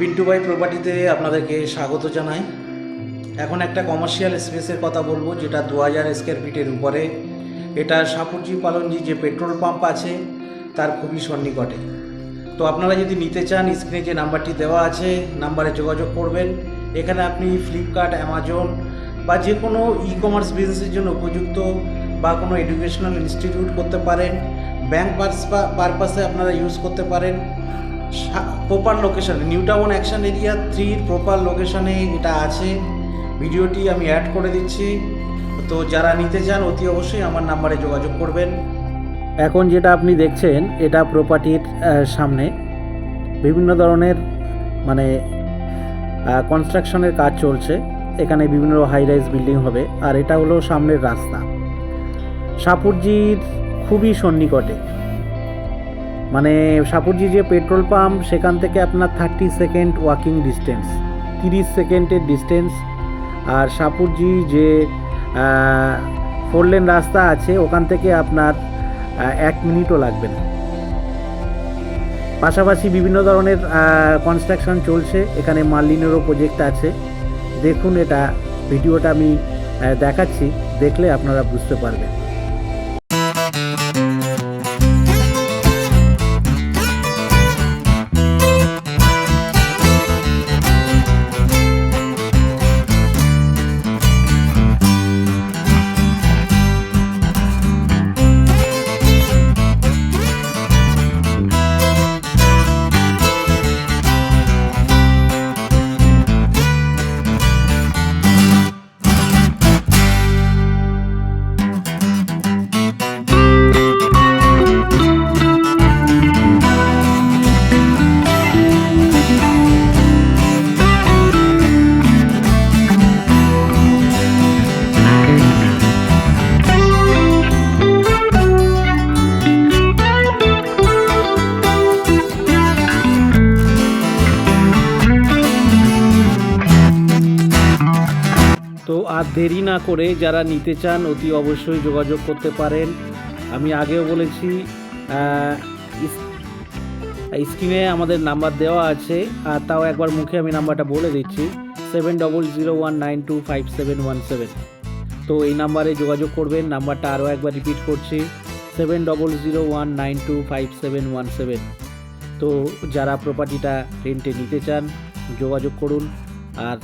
Pintu by প্রপার্টিতে আপনাদেরকে স্বাগত জানাই। এখন একটা কমার্শিয়াল স্পেসের কথা বলব, যেটা দু হাজার স্কোয়ার ফিটের উপরে। এটা সাপুরজি পালনজি যে পেট্রোল পাম্প আছে, তার খুবই সন্নিকটে। তো আপনারা যদি নিতে চান স্ক্রিনে যে নাম্বারটি দেওয়া আছে নাম্বারে যোগাযোগ করবেন। এখানে আপনি ফ্লিপকার্ট অ্যামাজন বা যে কোনো ই কমার্স বিজনেসের জন্য উপযুক্ত বা কোনো এডুকেশনাল ইনস্টিটিউট করতে পারেন। ব্যাংক পারপাসে আপনারা ইউজ করতে পারেন। প্রপার লোকেশানে নিউ টাউন অ্যাকশন এরিয়া থ্রির প্রপার লোকেশানে এটা আছে। ভিডিওটি আমি অ্যাড করে দিচ্ছি। তো যারা নিতে চান, অতি অবশ্যই আমার নাম্বারে যোগাযোগ করবেন। এখন যেটা আপনি দেখছেন, এটা প্রপার্টির সামনে। বিভিন্ন ধরনের মানে কনস্ট্রাকশনের কাজ চলছে। এখানে বিভিন্ন হাই রাইজ বিল্ডিং হবে। আর এটা হলো সামনের রাস্তা। সাপুরজির খুবই সন্নিকটে। মানে সাপুরজি যে পেট্রোল পাম্প, সেখান থেকে আপনার থার্টি সেকেন্ড ওয়াকিং ডিস্টেন্স তিরিশ সেকেন্ডের ডিস্টেন্স আর সাপুরজি যে ফোর লেন রাস্তা আছে, ওখান থেকে আপনার এক মিনিটও লাগবে না। পাশাপাশি বিভিন্ন ধরনের কনস্ট্রাকশন চলছে, এখানে মার্লিনেরও প্রজেক্ট আছে। দেখুন এটা, ভিডিওটা আমি দেখাচ্ছি, দেখলে আপনারা বুঝতে পারবেন। আর দেরি না করে যারা নিতে চান, অতি অবশ্যই যোগাযোগ করতে পারেন। আমি আগেও বলেছি স্ক্রিনে আমাদের নাম্বার দেওয়া আছে, আর তাও একবার মুখে আমি নাম্বারটা বলে দিচ্ছি, seven double zero one nine two five seven one seven. তো এই নাম্বারে যোগাযোগ করবেন, নাম্বারটা আরও একবার রিপিট করছি, seven double zero one nine two five seven one seven. তো যারা প্রপার্টিটা রেন্টে নিতে চান, যোগাযোগ করুন, আর